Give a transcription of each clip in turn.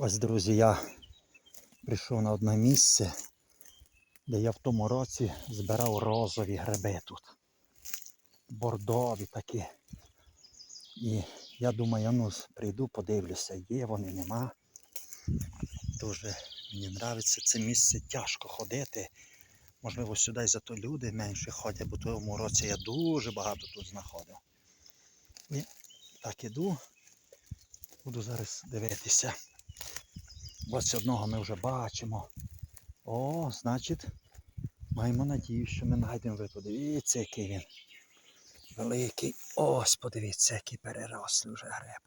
Ось, друзі, я прийшов на одне місце, де я в тому році збирав розові гриби тут. Бордові такі. І я думаю, ну прийду, подивлюся, є вони, нема. Дуже мені подобається це місце тяжко ходити. Можливо, сюди зато люди менше ходять, бо в тому році я дуже багато тут знаходив. І так іду. Буду зараз дивитися. Ось одного ми вже бачимо. О, значить, маємо надію, що ми знайдемо ви. Подивіться, який він. Великий. Ось, подивіться, який перерослий вже гриб.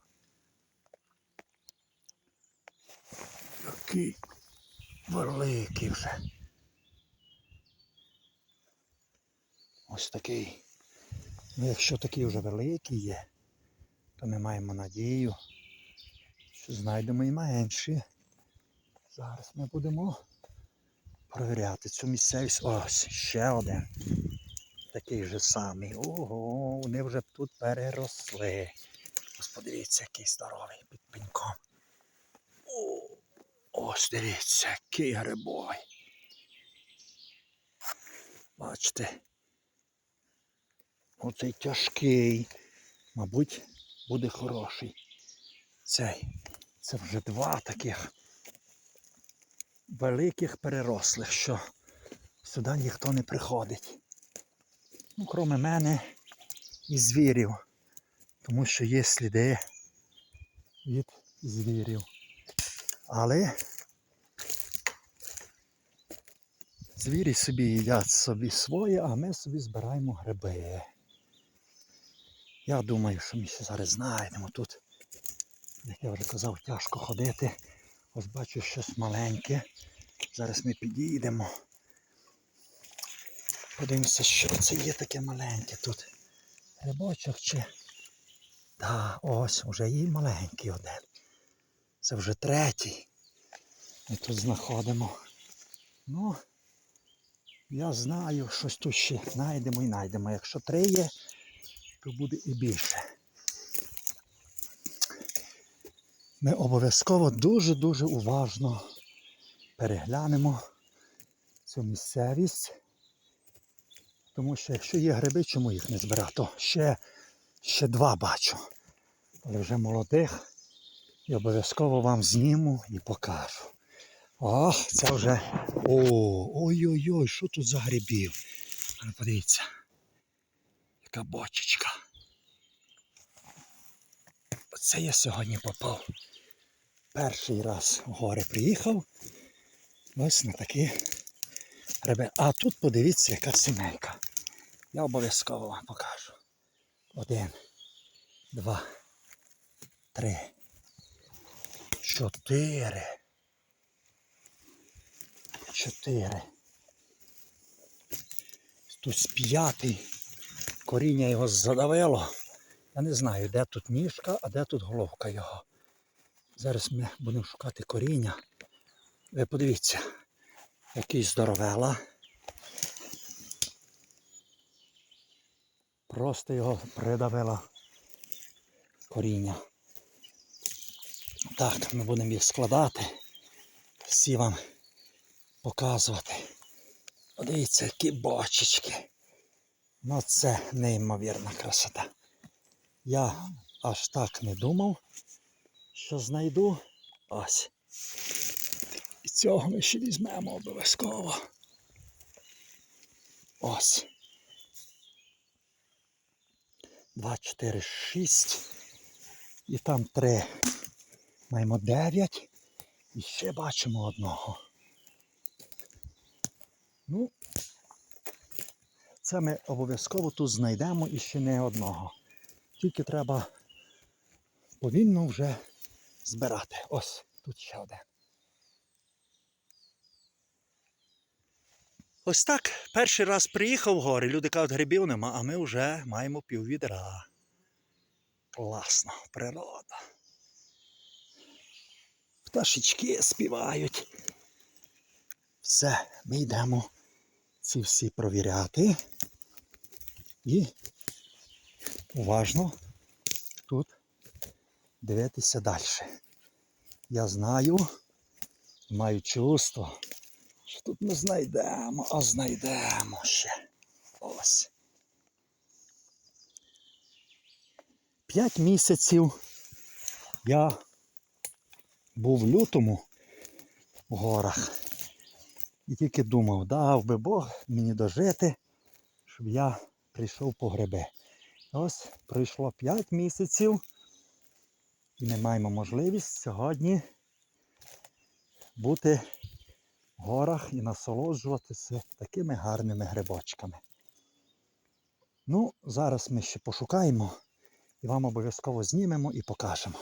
Який великий вже. Ось такий. Ну, якщо такий вже великий є, то ми маємо надію, що знайдемо і менші. Зараз ми будемо перевіряти цю місцевість. Ось ще один. Такий же самий. Ого, вони вже тут переросли. Ось подивіться, який здоровий під пеньком. О, ось дивіться, який грибой. Бачите. Оцей тяжкий. Мабуть, буде хороший. Цей. Це вже два таких великих перерослих, що сюди ніхто не приходить. Ну, крім мене і звірів. Тому що є сліди від звірів. Але звірі собі їдять собі своє, а ми собі збираємо гриби. Я думаю, що ми ще зараз знайдемо тут. Як я вже казав, тяжко ходити. Ось бачу щось маленьке. Зараз ми підійдемо. Подивимося, що це є таке маленьке тут. Грибочок чи. Так, ось, вже є маленький один. Це вже третій. Ми тут знаходимо. Ну, я знаю, щось тут ще знайдемо і знайдемо. Якщо три є, то буде і більше. Ми обов'язково дуже-дуже уважно переглянемо цю місцевість. Тому що якщо є гриби, чому їх не збирати? Ще, ще два бачу. Але вже молодих. І обов'язково вам зніму і покажу. Ох, це вже. О, ой-ой-ой, що тут за грибів? Ну подивіться. Яка бочечка. Оце я сьогодні попав. Перший раз в гори приїхав. Ось на такі гриби. А тут подивіться, яка сімейка. Я обов'язково вам покажу. Один, два, три, чотири. Чотири. Тут п'ятий. Коріння його задавило. Я не знаю, де тут ніжка, а де тут головка його. Зараз ми будемо шукати коріння. Ви подивіться, який здоровела. Просто його придавило коріння. Так, ми будемо їх складати. Всі вам показувати. Подивіться, які бочечки. Ну це неймовірна красота. Я аж так не думав, що знайду. Ось. І цього ми ще візьмемо обов'язково. Ось. Два, чотири, шість. І там три. Маємо дев'ять. І ще бачимо одного. Ну, це ми обов'язково тут знайдемо і ще не одного. Тільки треба повільно вже збирати. Ось тут ще один. Ось так. Перший раз приїхав в гори. Люди кажуть, грибів нема, а ми вже маємо піввідра. Класно, природа. Пташечки співають. Все, ми йдемо ці всі провіряти. І уважно дивитися далі. Я знаю, маю чувство, що тут ми знайдемо, а знайдемо ще. Ось. П'ять місяців я був в лютому в горах. І тільки думав, дав би Бог мені дожити, щоб я прийшов по гриби. Ось пройшло 5 місяців. І ми маємо можливість сьогодні бути в горах і насолоджуватися такими гарними грибочками. Ну, зараз ми ще пошукаємо і вам обов'язково знімемо і покажемо.